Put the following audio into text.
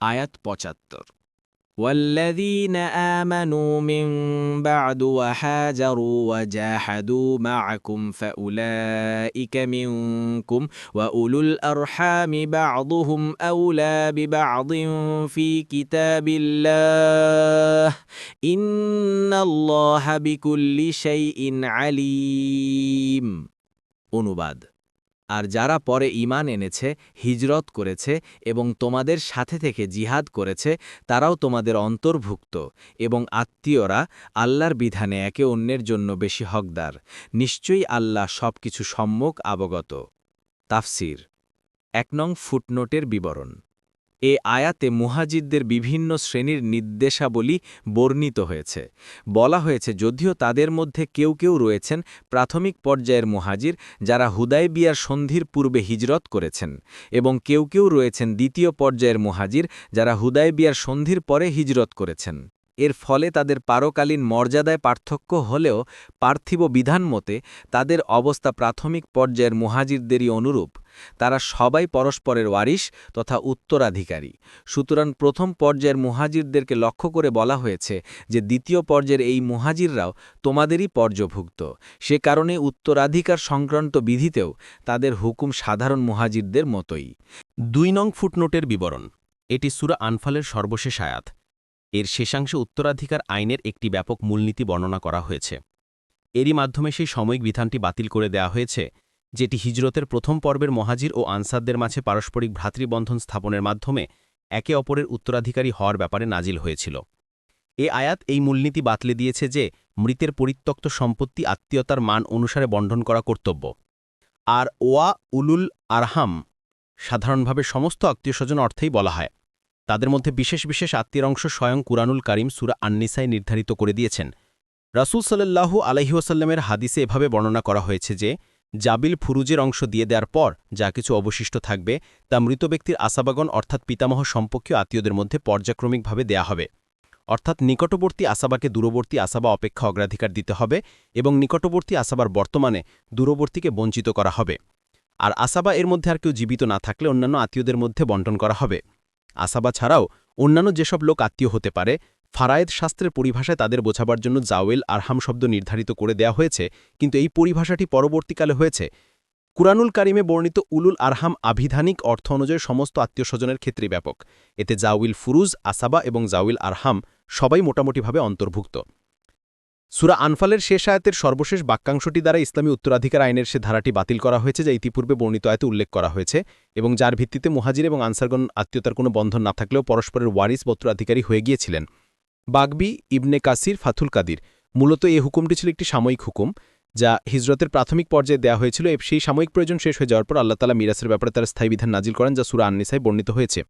আয়াত পঁচাত্তর والذين آمنوا من بعد وحاجروا وجاهدوا معكم فأولئك منكم وأولو الأرحام بعضهم أولى ببعض في كتاب الله إن الله بكل شيء عليم অনুবাদ আর যারা পরে ইমান এনেছে, হিজরত করেছে এবং তোমাদের সাথে থেকে জিহাদ করেছে, তারাও তোমাদের অন্তর্ভুক্ত এবং আত্মীয়রা আল্লাহর বিধানে একে অন্যের জন্য বেশি হকদার। নিশ্চয়ই আল্লাহ সবকিছু সম্মুখ অবগত তাফসির। এক নং ফুটনোটের বিবরণ। এ আয়াতে মুহাজিদদের বিভিন্ন শ্রেণির নির্দেশাবলী বর্ণিত হয়েছে। বলা হয়েছে, যদিও তাদের মধ্যে কেউ কেউ রয়েছেন প্রাথমিক পর্যায়ের মুহাজির যারা হুদায়বিয়ার সন্ধির পূর্বে হিজরত করেছেন এবং কেউ কেউ রয়েছেন দ্বিতীয় পর্যায়ের মুহাজির যারা হুদায়বিয়ার সন্ধির পরে হিজরত করেছেন। এর ফলে তাদের পারকালীন মর্যাদায় পার্থক্য হলেও পার্থিব বিধান মতে তাদের অবস্থা প্রাথমিক পর্যায়ের মুহাজিরদেরই অনুরূপ। তারা সবাই পরস্পরের ওয়ারিশ তথা উত্তরাধিকারী। সুতরাং প্রথম পর্যায়ের মুহাজিরদেরকে লক্ষ্য করে বলা হয়েছে যে দ্বিতীয় পর্যায়ের এই মুহাজিররাও তোমাদেরই পর্যভুক্ত। সে কারণে উত্তরাধিকার সংক্রান্ত বিধিতেও তাদের হুকুম সাধারণ মুহাজিরদের মতোই। দুই নং ফুটনোটের বিবরণ। এটি সুরা আনফালের সর্বশেষ আয়াত। এর শেষাংশে উত্তরাধিকার আইনের একটি ব্যাপক মূলনীতি বর্ণনা করা হয়েছে। এরই মাধ্যমে সেই সাময়িক বিধানটি বাতিল করে দেয়া হয়েছে, যেটি হিজরতের প্রথম পর্বের মহাজির ও আনসারদের মাঝে পারস্পরিক ভ্রাতৃবন্ধন স্থাপনের মাধ্যমে একে অপরের উত্তরাধিকারী হওয়ার ব্যাপারে নাজিল হয়েছিল। এ আয়াত এই মূলনীতি বাতলে দিয়েছে যে, মৃতের পরিত্যক্ত সম্পত্তি আত্মীয়তার মান অনুসারে বন্টন করা কর্তব্য। আর ওয়া উলুল আরহাম, সাধারণভাবে সমস্ত আত্মীয়স্বজন অর্থেই বলা হয়। তাদের মধ্যে বিশেষ বিশেষ আত্মীয় অংশ স্বয়ং কুরানুল কারিম সুরা আন্নিসায় নির্ধারিত করে দিয়েছেন। রাসুল সাল্লাল্লাহু আলহিউসাল্লামের হাদিসে এভাবে বর্ণনা করা হয়েছে যে, জাবিল ফুরুজের অংশ দিয়ে দেওয়ার পর যা কিছু অবশিষ্ট থাকবে, তা মৃত ব্যক্তির আসাবাগন অর্থাৎ পিতামহ সম্পর্কীয় আত্মীয়দের মধ্যে পর্যাক্রমিকভাবে দেয়া হবে। অর্থাৎ নিকটবর্তী আসাবাকে দূরবর্তী আসাবা অপেক্ষা অগ্রাধিকার দিতে হবে এবং নিকটবর্তী আসাবার বর্তমানে দূরবর্তীকে বঞ্চিত করা হবে। আর আসাবা এর মধ্যে আর কেউ জীবিত না থাকলে অন্যান্য আত্মীয়দের মধ্যে বন্টন করা হবে। আসাবা ছাড়াও অন্যান্য যেসব লোক আত্মীয় হতে পারে, ফারায়েদ শাস্ত্রের পরিভাষায় তাদের বোঝাবার জন্য জাওয়েল আরহাম শব্দ নির্ধারিত করে দেয়া হয়েছে, কিন্তু এই পরিভাষাটি পরবর্তীকালে হয়েছে। কুরানুল কারিমে বর্ণিত উলুল আরহাম আভিধানিক অর্থ অনুযায়ী সমস্ত আত্মীয় স্বজনের ক্ষেত্রে ব্যাপক। এতে জাউইল ফুরুজ, আসাবা এবং জাউইল আরহাম সবাই মোটামুটিভাবে অন্তর্ভুক্ত। সুরা আনফালের শেষ আয়াতের সর্বশেষ বাক্যাংশটি দ্বারা ইসলামী উত্তরাধিকার আইনের সে ধারাটি বাতিল করা হয়েছে, যা ইতিপূর্বে বর্ণিত আয়তে উল্লেখ করা হয়েছে এবং যার ভিত্তিতে মুহাজির এবং আনসারগণ আত্মীয়তার কোনো বন্ধন না থাকলেও পরস্পরের ওয়ারিস উত্তরাধিকারী হয়ে গিয়েছিলেন। বাগবি ইবনে কাসির ফাথুল কাদির মূলত এই হুকুমটি ছিল একটি সাময়িক হুকুম, যা হিজরতের প্রাথমিক পর্যায়ে দেওয়া হয়েছিল। সেই সাময়িক প্রয়োজন শেষ হয়ে যাওয়ার পর আল্লাহ তালা মিরাসের ব্যাপারে তার স্থায়ী বিধান নাজিল করেন, যা সুরা আননিসায় বর্ণিত হয়েছে।